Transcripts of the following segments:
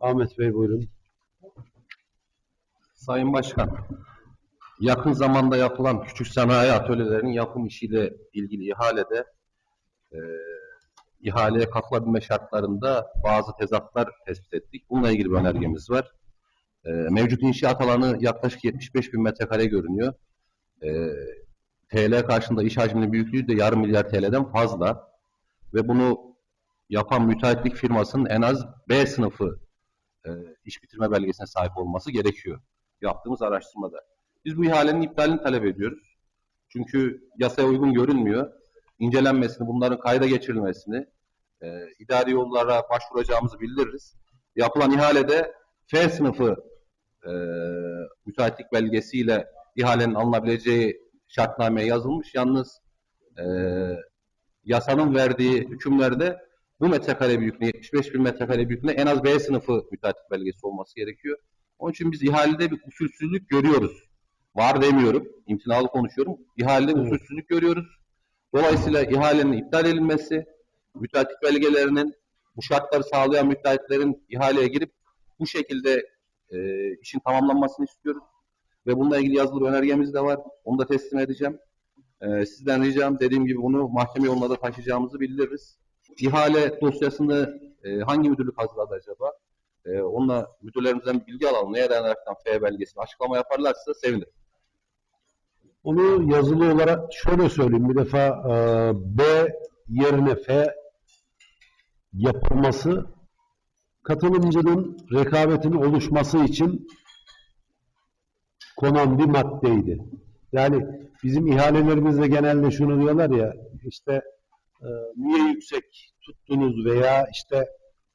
Ahmet Bey buyurun. Sayın Başkan, yakın zamanda yapılan küçük sanayi atölyelerinin yapım işiyle ilgili ihalede e, ihaleye katılabilme şartlarında bazı tezatlar tespit ettik. Bununla ilgili bir önergemiz var. E, mevcut inşaat alanı yaklaşık 75 bin metrekare görünüyor. E, TL karşında iş hacminin büyüklüğü de yarım milyar TL'den fazla ve bunu yapan müteahhitlik firmasının en az B sınıfı e, iş bitirme belgesine sahip olması gerekiyor yaptığımız araştırmada. Biz bu ihalenin iptalini talep ediyoruz. Çünkü yasaya uygun görünmüyor. İncelenmesini, bunların kayda geçirilmesini, e, idari yollara başvuracağımızı bildiririz. Yapılan ihalede F sınıfı e, müteahhitlik belgesiyle ihalenin alınabileceği şartnameye yazılmış. Yalnız e, yasanın verdiği hükümlerde bu metrekare büyüklüğü, 75 bin metrekare büyüklüğünde en az B sınıfı müteahhitlik belgesi olması gerekiyor. Onun için biz ihalede bir usulsüzlük görüyoruz. Var demiyorum, imtinalı konuşuyorum. İhalede Evet. usulsüzlük görüyoruz. Dolayısıyla ihalenin iptal edilmesi, müteahhitlik belgelerinin bu şartları sağlayan müteahhitlerin ihaleye girip bu şekilde e, işin tamamlanmasını istiyoruz. Ve bununla ilgili yazılı bir önergemiz de var. Onu da teslim edeceğim. E, sizden ricam dediğim gibi bunu mahkeme yoluna da taşıyacağımızı bildiririz. İhale dosyasını e, hangi müdürlük hazırladı acaba? E, onunla müdürlerimizden bilgi alalım. Neye dayanaraktan F belgesini açıklama yaparlarsa sevinirim. Onu yazılı olarak şöyle söyleyeyim. Bir defa e, B yerine F yapılması katılımcının rekabetinin oluşması için konan bir maddeydi. Yani bizim ihalelerimizde genelde şunu diyorlar ya işte e, niye yüksek tuttunuz veya işte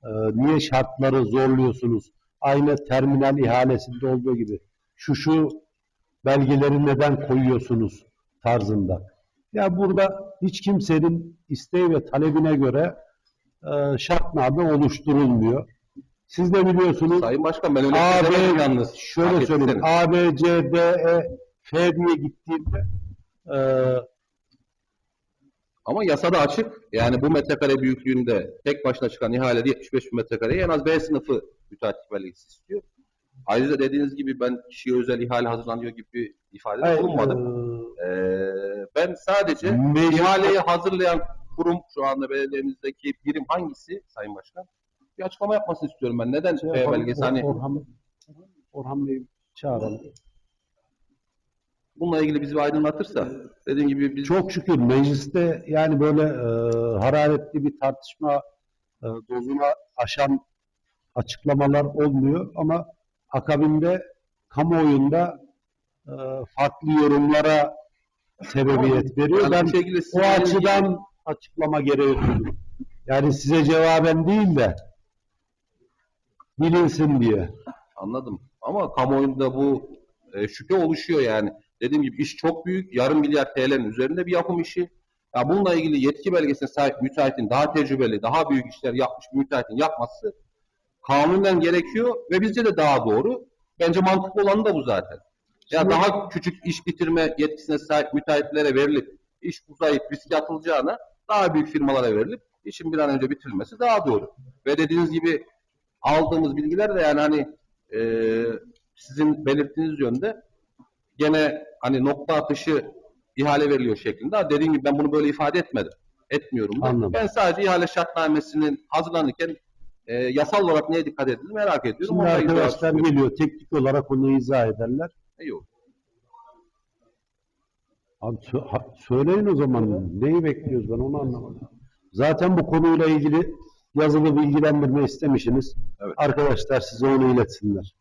e, niye şartları zorluyorsunuz? Aynı terminal ihalesinde olduğu gibi şu şu belgeleri neden koyuyorsunuz tarzında. Ya burada hiç kimsenin isteği ve talebine göre e, şartname oluşturulmuyor. Siz de biliyorsunuz Sayın Başkan ben öyle A, şey demedim B, yalnız. şöyle söyleyeyim. A, B, C, D, E, F diye gittiğinde e, Ama yasada açık. Yani bu metrekare büyüklüğünde tek başına çıkan ihalede 75 bin metrekareye en az B sınıfı müteahhitlik belgesi istiyor. Ayrıca dediğiniz gibi ben kişiye özel ihale hazırlanıyor gibi bir ifadede hayır, bulunmadım. e, Ee, ben sadece meclis- ihaleyi hazırlayan kurum şu anda belediyemizdeki birim hangisi Sayın Başkan? Bir açıklama yapmasını istiyorum ben. Neden şey belgesi? Hani Orhan, Orhan Bey'i çağıralım. Bununla ilgili bizi aydınlatırsa dediğim gibi biz Çok şükür mecliste yani böyle e, hararetli bir tartışma e, dozuna aşan açıklamalar olmuyor ama akabinde kamuoyunda e, farklı yorumlara sebebiyet veriyor. Yani Ben şekilde o açıdan açıklama gereği duydum. Yani size cevaben değil de bilinsin diye. Anladım. Ama kamuoyunda bu e, şüphe oluşuyor yani. Dediğim gibi iş çok büyük. Yarım milyar TL'nin üzerinde bir yapım işi. Ya bununla ilgili yetki belgesine sahip müteahhitin daha tecrübeli, daha büyük işler yapmış bir müteahhitin yapması kanunen gerekiyor ve bizce de daha doğru. Bence mantıklı olanı da bu zaten. Ya Şimdi- daha küçük iş bitirme yetkisine sahip müteahhitlere verilip iş uzayıp riske atılacağına daha büyük firmalara verilip işin bir an önce bitirilmesi daha doğru. Ve dediğiniz gibi aldığımız bilgiler de yani hani e, sizin belirttiğiniz yönde gene hani nokta atışı ihale veriliyor şeklinde. Dediğim gibi ben bunu böyle ifade etmedim. Etmiyorum da. Anladım. Ben sadece ihale şartnamesinin hazırlanırken e, yasal olarak neye dikkat edildi merak ediyorum. Şimdi arkadaşlar geliyor teknik olarak onu izah ederler. İyi olur. Abi sö- ha- söyleyin o zaman neyi bekliyoruz ben onu anlamadım. Zaten bu konuyla ilgili yazılı bilgilendirme istemişsiniz. Evet. Arkadaşlar size onu iletsinler.